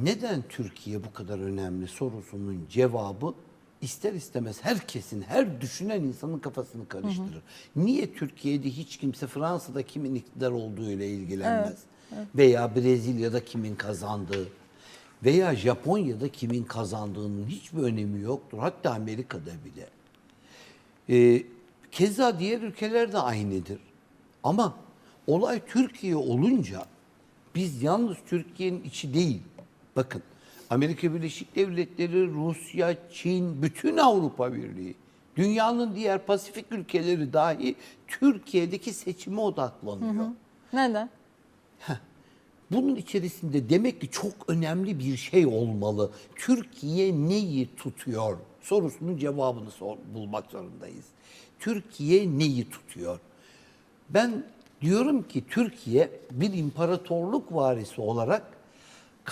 Neden Türkiye bu kadar önemli sorusunun cevabı ister istemez herkesin, her düşünen insanın kafasını karıştırır. Niye Türkiye'de hiç kimse Fransa'da kimin iktidar olduğuyla ilgilenmez? Veya Brezilya'da kimin kazandığı veya Japonya'da kimin kazandığının hiçbir önemi yoktur. Hatta Amerika'da bile. Ee, keza diğer ülkeler de aynıdır. Ama olay Türkiye olunca biz yalnız Türkiye'nin içi değil. Bakın Amerika Birleşik Devletleri, Rusya, Çin, bütün Avrupa Birliği, dünyanın diğer Pasifik ülkeleri dahi Türkiye'deki seçime odaklanıyor. Neden? Bunun içerisinde demek ki çok önemli bir şey olmalı. Türkiye neyi tutuyor? Sorusunun cevabını sor, bulmak zorundayız. Türkiye neyi tutuyor? Ben diyorum ki Türkiye bir imparatorluk varisi olarak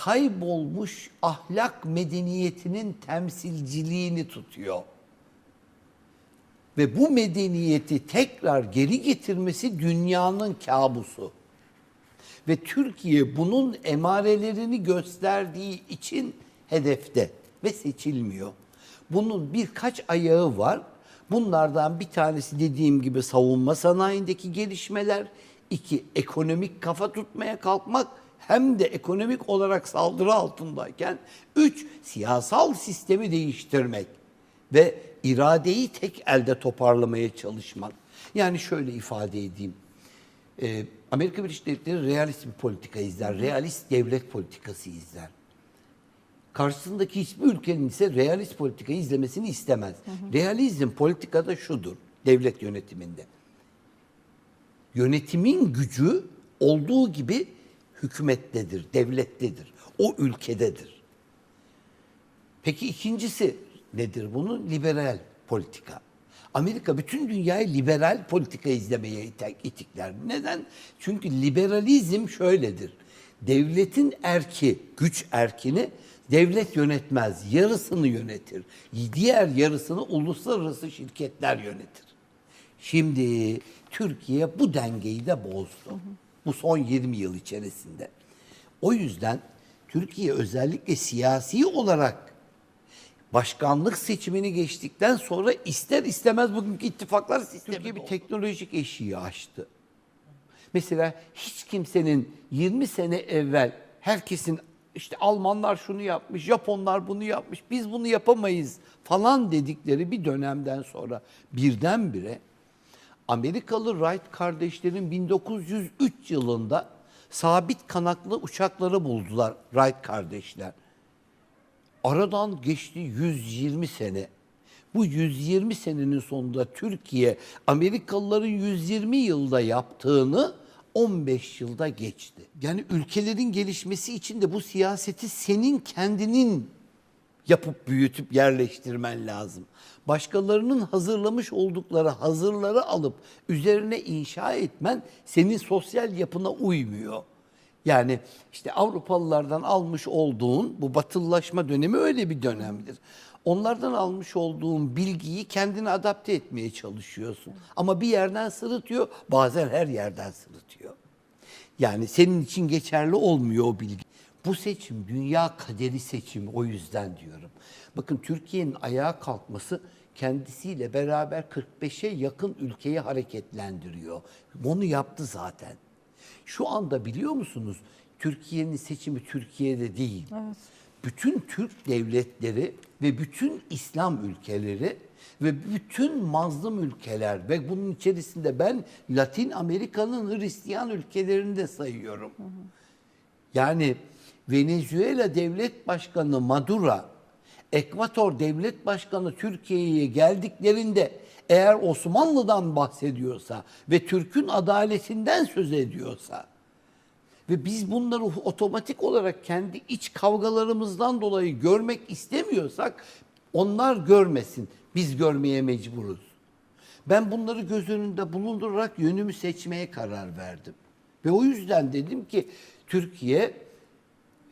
kaybolmuş ahlak medeniyetinin temsilciliğini tutuyor. Ve bu medeniyeti tekrar geri getirmesi dünyanın kabusu. Ve Türkiye bunun emarelerini gösterdiği için hedefte ve seçilmiyor. Bunun birkaç ayağı var. Bunlardan bir tanesi dediğim gibi savunma sanayindeki gelişmeler, iki ekonomik kafa tutmaya kalkmak hem de ekonomik olarak saldırı altındayken, üç siyasal sistemi değiştirmek ve iradeyi tek elde toparlamaya çalışmak. Yani şöyle ifade edeyim. Ee, Amerika Birleşik Devletleri realist bir politika izler. Realist devlet politikası izler. Karşısındaki hiçbir ülkenin ise realist politika izlemesini istemez. Realizm politikada şudur, devlet yönetiminde. Yönetimin gücü olduğu gibi hükümettedir, devlettedir. O ülkededir. Peki ikincisi nedir bunun? Liberal politika. Amerika bütün dünyayı liberal politika izlemeye itikler. Neden? Çünkü liberalizm şöyledir. Devletin erki, güç erkini devlet yönetmez, yarısını yönetir. Diğer yarısını uluslararası şirketler yönetir. Şimdi Türkiye bu dengeyi de bozdu. Bu son 20 yıl içerisinde. O yüzden Türkiye özellikle siyasi olarak başkanlık seçimini geçtikten sonra ister istemez bugünkü ittifaklar sistemi Türkiye bir teknolojik eşiği aştı. Mesela hiç kimsenin 20 sene evvel herkesin işte Almanlar şunu yapmış, Japonlar bunu yapmış, biz bunu yapamayız falan dedikleri bir dönemden sonra birdenbire Amerikalı Wright kardeşlerin 1903 yılında sabit kanatlı uçakları buldular Wright kardeşler. Aradan geçti 120 sene. Bu 120 senenin sonunda Türkiye Amerikalıların 120 yılda yaptığını 15 yılda geçti. Yani ülkelerin gelişmesi için de bu siyaseti senin kendinin yapıp büyütüp yerleştirmen lazım. Başkalarının hazırlamış oldukları hazırları alıp üzerine inşa etmen senin sosyal yapına uymuyor. Yani işte Avrupalılardan almış olduğun bu batılılaşma dönemi öyle bir dönemdir. Onlardan almış olduğun bilgiyi kendine adapte etmeye çalışıyorsun. Ama bir yerden sırıtıyor, bazen her yerden sırıtıyor. Yani senin için geçerli olmuyor o bilgi. Bu seçim dünya kaderi seçimi o yüzden diyorum. Bakın Türkiye'nin ayağa kalkması kendisiyle beraber 45'e yakın ülkeyi hareketlendiriyor. Bunu yaptı zaten. Şu anda biliyor musunuz Türkiye'nin seçimi Türkiye'de değil. Bütün Türk devletleri ve bütün İslam ülkeleri ve bütün mazlum ülkeler ve bunun içerisinde ben Latin Amerika'nın Hristiyan ülkelerini de sayıyorum. Yani Venezuela Devlet Başkanı Maduro, Ekvator Devlet Başkanı Türkiye'ye geldiklerinde eğer Osmanlı'dan bahsediyorsa ve Türk'ün adaletinden söz ediyorsa ve biz bunları otomatik olarak kendi iç kavgalarımızdan dolayı görmek istemiyorsak onlar görmesin. Biz görmeye mecburuz. Ben bunları göz önünde bulundurarak yönümü seçmeye karar verdim. Ve o yüzden dedim ki Türkiye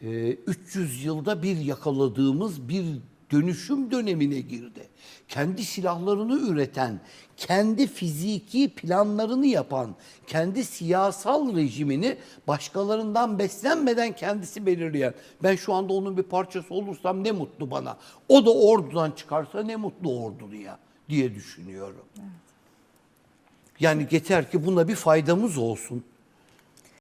e, 300 yılda bir yakaladığımız bir dönüşüm dönemine girdi. Kendi silahlarını üreten, kendi fiziki planlarını yapan, kendi siyasal rejimini başkalarından beslenmeden kendisi belirleyen. Ben şu anda onun bir parçası olursam ne mutlu bana. O da ordudan çıkarsa ne mutlu orduya diye düşünüyorum. Yani yeter ki buna bir faydamız olsun.